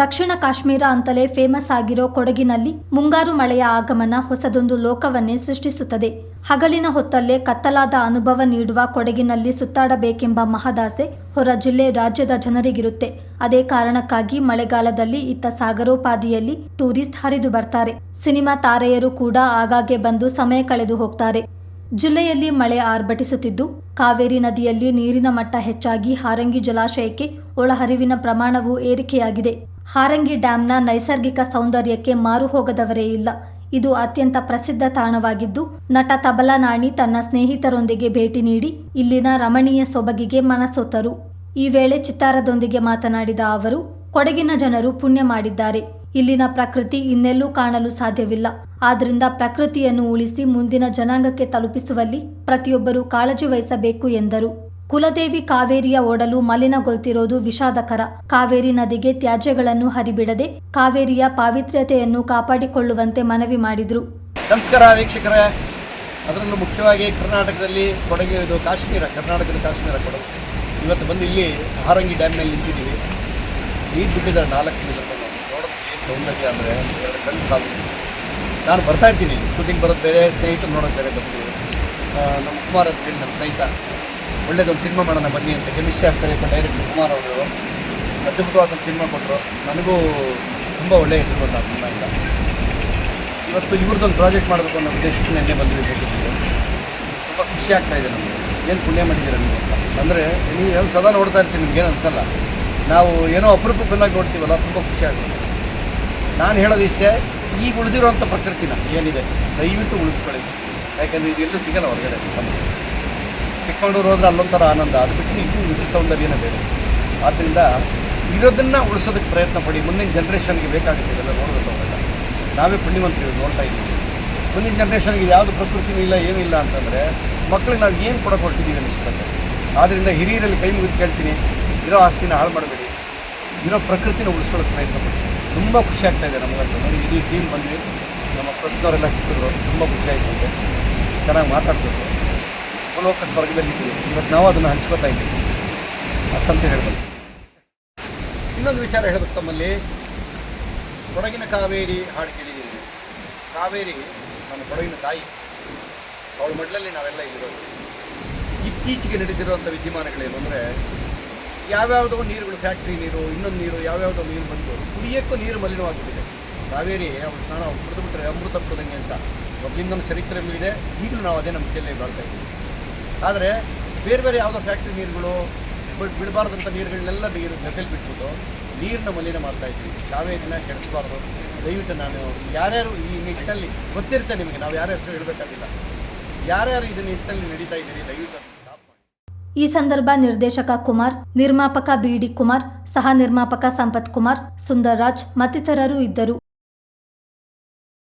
ದಕ್ಷಿಣ ಕಾಶ್ಮೀರ ಅಂತಲೇ ಫೇಮಸ್ ಆಗಿರೋ ಕೊಡಗಿನಲ್ಲಿ ಮುಂಗಾರು ಮಳೆಯ ಆಗಮನ ಹೊಸದೊಂದು ಲೋಕವನ್ನೇ ಸೃಷ್ಟಿಸುತ್ತದೆ. ಹಗಲಿನ ಹೊತ್ತಲ್ಲೇ ಕತ್ತಲಾದ ಅನುಭವ ನೀಡುವ ಕೊಡಗಿನಲ್ಲಿ ಸುತ್ತಾಡಬೇಕೆಂಬ ಮಹದಾಸೆ ಹೊರ ಜಿಲ್ಲೆ ರಾಜ್ಯದ ಜನರಿಗಿರುತ್ತೆ. ಅದೇ ಕಾರಣಕ್ಕಾಗಿ ಮಳೆಗಾಲದಲ್ಲಿ ಇತ್ತ ಸಾಗರೋಪಾದಿಯಲ್ಲಿ ಟೂರಿಸ್ಟ್ ಹರಿದು ಬರ್ತಾರೆ. ಸಿನಿಮಾ ತಾರೆಯರು ಕೂಡ ಆಗಾಗ್ಗೆ ಬಂದು ಸಮಯ ಕಳೆದು ಹೋಗ್ತಾರೆ. ಜಿಲ್ಲೆಯಲ್ಲಿ ಮಳೆ ಆರ್ಭಟಿಸುತ್ತಿದ್ದು, ಕಾವೇರಿ ನದಿಯಲ್ಲಿ ನೀರಿನ ಮಟ್ಟ ಹೆಚ್ಚಾಗಿ ಹಾರಂಗಿ ಜಲಾಶಯಕ್ಕೆ ಒಳಹರಿವಿನ ಪ್ರಮಾಣವು ಏರಿಕೆಯಾಗಿದೆ. ಹಾರಂಗಿ ಡ್ಯಾಂನ ನೈಸರ್ಗಿಕ ಸೌಂದರ್ಯಕ್ಕೆ ಮಾರು ಹೋಗದವರೇ ಇಲ್ಲ. ಇದು ಅತ್ಯಂತ ಪ್ರಸಿದ್ಧ ತಾಣವಾಗಿದ್ದು, ನಟ ತಬಲಾ ನಾಣಿ ತನ್ನ ಸ್ನೇಹಿತರೊಂದಿಗೆ ಭೇಟಿ ನೀಡಿ, ಇಲ್ಲಿನ ರಮಣೀಯ ಸೊಬಗಿಗೆ ಮನಸೋತರು ಈ ವೇಳೆ ಚಿತ್ತಾರದೊಂದಿಗೆ ಮಾತನಾಡಿದ ಅವರು, ಕೊಡಗಿನ ಜನರು ಪುಣ್ಯ ಮಾಡಿದ್ದಾರೆ. ಇಲ್ಲಿನ ಪ್ರಕೃತಿ ಇನ್ನೆಲ್ಲೂ ಕಾಣಲು ಸಾಧ್ಯವಿಲ್ಲ. ಆದ್ದರಿಂದ ಪ್ರಕೃತಿಯನ್ನು ಉಳಿಸಿ ಮುಂದಿನ ಜನಾಂಗಕ್ಕೆ ತಲುಪಿಸುವಲ್ಲಿ ಪ್ರತಿಯೊಬ್ಬರೂ ಕಾಳಜಿ ವಹಿಸಬೇಕು ಎಂದರು. ಕುಲದೇವಿ ಕಾವೇರಿಯ ಓಡಲು ಮಲಿನಗೊಳ್ತಿರೋದು ವಿಷಾದಕರ. ಕಾವೇರಿ ನದಿಗೆ ತ್ಯಾಜ್ಯಗಳನ್ನು ಹರಿಬಿಡದೆ ಕಾವೇರಿಯ ಪಾವಿತ್ರ್ಯತೆಯನ್ನು ಕಾಪಾಡಿಕೊಳ್ಳುವಂತೆ ಮನವಿ ಮಾಡಿದರು. ನಮಸ್ಕಾರ ವೀಕ್ಷಕರೇ. ಅದರಲ್ಲೂ ಮುಖ್ಯವಾಗಿ ಕರ್ನಾಟಕದಲ್ಲಿ ಕೊಡಗು ಇದು ಕಾಶ್ಮೀರ, ಕರ್ನಾಟಕದ ಕಾಶ್ಮೀರ ಕೊಡಗು. ಇವತ್ತು ಬಂದು ಇಲ್ಲಿ ಹಾರಂಗಿ ಡ್ಯಾಮ್ನಲ್ಲಿ ನಿಂತಿದ್ದೀವಿ. ಈ ಬಿಟ್ಟಿದ್ದಾರೆ ನಾಲ್ಕು ಮೀಟರ್ ನೋಡೋದಕ್ಕೆ ಏನು ಸೌಂದರ್ಯ ಅಂದರೆ ಎರಡು ಕಣ್ಣು ಸಾಲು ನಾನು ಬರ್ತಾ ಇರ್ತೀನಿ. ಶೂಟಿಂಗ್ ಬರೋದು ಬೇರೆ, ಸ್ನೇಹಿತರು ನೋಡೋದು ಬೇರೆ ಬರ್ತೀವಿ ನಮ್ಮ ಕುಮಾರ್ ಅಂತ ಹೇಳಿ ನಮ್ಮ ಸಹಿತ ಒಳ್ಳೇದೊಂದು ಸಿನಿಮಾ ಮಾಡೋಣ ಬನ್ನಿ ಅಂತ ಕೆಮಿಸ್ಟ್ರಿ ಆಗ್ತಾರೆ ಡೈರೆಕ್ಟರ್ ಕುಮಾರ್ ಅವರು ಅದ್ಭುತವಾದ ಒಂದು ಸಿನಿಮಾ ಕೊಟ್ಟರು ನನಗೂ ತುಂಬ ಒಳ್ಳೆಯ ಹೆಸರು ಬಂತು ಆ ಸಿನಿಮಾಯಿಂದ ಇವತ್ತು ಇವ್ರದ್ದೊಂದು ಪ್ರಾಜೆಕ್ಟ್ ಮಾಡಬೇಕು ಅನ್ನೋ ಉದ್ದೇಶಕ್ಕೆ ನೆನ್ನೆ ಬಂದಿದೆ ಬೇಕಿತ್ತು ತುಂಬ ಖುಷಿ ಆಗ್ತಾ ಇದೆ ನಮಗೆ. ಏನು ಪುಣ್ಯ ಮಾಡಿದ್ದೀರ ನೀವು ಅಂತ. ಅಂದರೆ ನೀವು ಸದಾ ನೋಡ್ತಾ ಇರ್ತೀನಿ ನಿಮ್ಗೆ ಏನು ಅನ್ಸಲ್ಲ. ನಾವು ಏನೋ ಅಪರೂಪಕ್ಕೆ ಬಂದಾಗ ನೋಡ್ತೀವಲ್ಲ, ತುಂಬ ಖುಷಿ ಆಗುತ್ತೆ ನಾನು ಹೇಳೋದು ಇಷ್ಟೇ, ಈಗ ಉಳಿದಿರುವಂಥ ಪ್ರಕೃತಿನ ಏನಿದೆ, ದಯವಿಟ್ಟು ಉಳಿಸ್ಕೊಳ್ಳಿ. ಯಾಕೆಂದರೆ ಇದೆಲ್ಲೂ ಸಿಗಲ್ಲ ಹೊರಗಡೆ. ಚಿಕ್ಕಮಗಳೂರು ಹೋದ್ರೆ ಅಲ್ಲೊಂಥರ ಆನಂದ. ಅದು ಬಿಟ್ಟು ಇದು ಇದು ಸೌಂದರ್ಯನೇ ಬೇರೆ. ಆದ್ದರಿಂದ ಇರೋದನ್ನು ಉಳಿಸೋದಕ್ಕೆ ಪ್ರಯತ್ನ ಪಡಿ. ಮುಂದಿನ ಜನ್ರೇಷನ್ಗೆ ಬೇಕಾಗುತ್ತೆ ಇದೆಲ್ಲ ನೋಡಬೇಕು ಅವೆಲ್ಲ ನಾವೇ ಪುಣ್ಯವಂತರು ನೋಡ್ತಾ ಇದ್ದೀವಿ. ಮುಂದಿನ ಜನ್ರೇಷನ್ಗೆ ಯಾವುದು ಪ್ರಕೃತಿನೂ ಇಲ್ಲ ಏನಿಲ್ಲ ಅಂತಂದರೆ ಮಕ್ಕಳಿಗೆ ನಾವು ಏನು ಕೊಡಕ್ಕೆ ಹೊರಟಿದ್ದೀವಿ ಅನಿಸ್ಬಿಡುತ್ತೆ ಆದ್ದರಿಂದ ಹಿರಿಯರಲ್ಲಿ ಕೈ ಮುಗಿದು ಕೇಳ್ತೀನಿ. ಇರೋ ಆಸ್ತಿನ ಹಾಳು ಮಾಡಬೇಡಿ. ಇರೋ ಪ್ರಕೃತಿನ ಉಳಿಸ್ಕೊಳ್ಳೋಕೆ ಪ್ರಯತ್ನ ಪಡಿ. ತುಂಬ ಖುಷಿ ಆಗ್ತಾ ಇದೆ ನಮಗಂತೂ. ನೋಡಿ ಇಡೀ ಟೀಮ್ ಬಂದ್ವಿ. ನಮ್ಮ ಪ್ರಶ್ನವರೆಲ್ಲ ಸಿಕ್ಕಿದ್ರು. ತುಂಬ ಖುಷಿ ಆಯಿತು ಚೆನ್ನಾಗಿ ಮಾತಾಡ್ಸಿದ್ರು. ಲೋಕ ಸ್ವರ್ಗದಲ್ಲಿದ್ದೀವಿ ಇವತ್ತು ನಾವು ಅದನ್ನು ಹಂಚ್ಕೋತಾ ಇದ್ದೀವಿ. ಅಷ್ಟಂತ ಹೇಳ್ಬೋದು. ಇನ್ನೊಂದು ವಿಚಾರ ಹೇಳಬೇಕು ತಮ್ಮಲ್ಲಿ. ಕೊಡಗಿನ ಕಾವೇರಿ ಹಾಡು ಕೇಳಿದ್ದೀವಿ. ಕಾವೇರಿ ನಮ್ಮ ಕೊಡಗಿನ ತಾಯಿ. ಅವಳ ಮಡ್ಲಲ್ಲಿ ನಾವೆಲ್ಲ ಇಲ್ಲಿರೋದು ಇತ್ತೀಚೆಗೆ ನಡೆದಿರುವಂಥ ವಿದ್ಯಮಾನಗಳೇನು ಅಂದರೆ ಯಾವ್ಯಾವುದೋ ನೀರುಗಳು ಫ್ಯಾಕ್ಟ್ರಿ ನೀರು, ಇನ್ನೊಂದು ನೀರು, ಯಾವ್ಯಾವುದೋ ನೀರು ಬಂದು ಕುಡಿಯೋಕ್ಕೂ ನೀರು ಮಲಿನವಾಗಿಬಿಟ್ಟಿದೆ. ಕಾವೇರಿ, ಅವ್ರ ಸ್ನಾನ ಕುಡಿದು ಬಿಟ್ಟರೆ ಅಮೃತ ಕುದಂಗೆ ಅಂತ ಮೊದಲಿಂದ ನಮ್ಮ ಚರಿತ್ರೆಯಲ್ಲೂ ಇದೆ. ಈಗಲೂ ನಾವು ಅದೇ ನಮ್ಮ ಕೆಲ್ಲೆ ಬಾಳ್ತಾ ಇದ್ದೀವಿ. ಆದರೆ ಬೇರೆ ಬೇರೆ ಯಾವುದೋ ಫ್ಯಾಕ್ಟ್ರಿ ನೀರುಗಳು ಬಿಡ್- ಬಿಡಬಾರ್ದಂಥ ನೀರುಗಳನ್ನೆಲ್ಲ ನೀರು ಜೊತೆಲಿ ಬಿಟ್ಬಿಟ್ಟು ನೀರನ್ನ ಮಲಿನ ಮಾಡ್ತಾ ಇದ್ವಿ ಕಾವೇರಿನ ಕೆಡಿಸ್ಬಾರ್ದು. ದಯವಿಟ್ಟು ನಾನು ಯಾರ್ಯಾರು ಈ ನಿಟ್ಟಿನಲ್ಲಿ ಗೊತ್ತಿರುತ್ತೆ ನಿಮಗೆ, ನಾವು ಯಾರ ಹೆಸರು ಹೇಳಬೇಕಾಗಿಲ್ಲ. ಯಾರ್ಯಾರು ಇದನ್ನ ನಿಟ್ಟಿನಲ್ಲಿ ನಡೀತಾ ಇದ್ದೀರಿ, ದಯವಿಟ್ಟು ಈ ಸಂದರ್ಭ ನಿರ್ದೇಶಕ ಕುಮಾರ್ ನಿರ್ಮಾಪಕ ಬಿಡಿ ಕುಮಾರ್ ಸಹ ನಿರ್ಮಾಪಕ ಸಂಪತ್ ಕುಮಾರ್ ಸುಂದರ್ರಾಜ್ ಮತ್ತಿತರರು ಇದ್ದರು.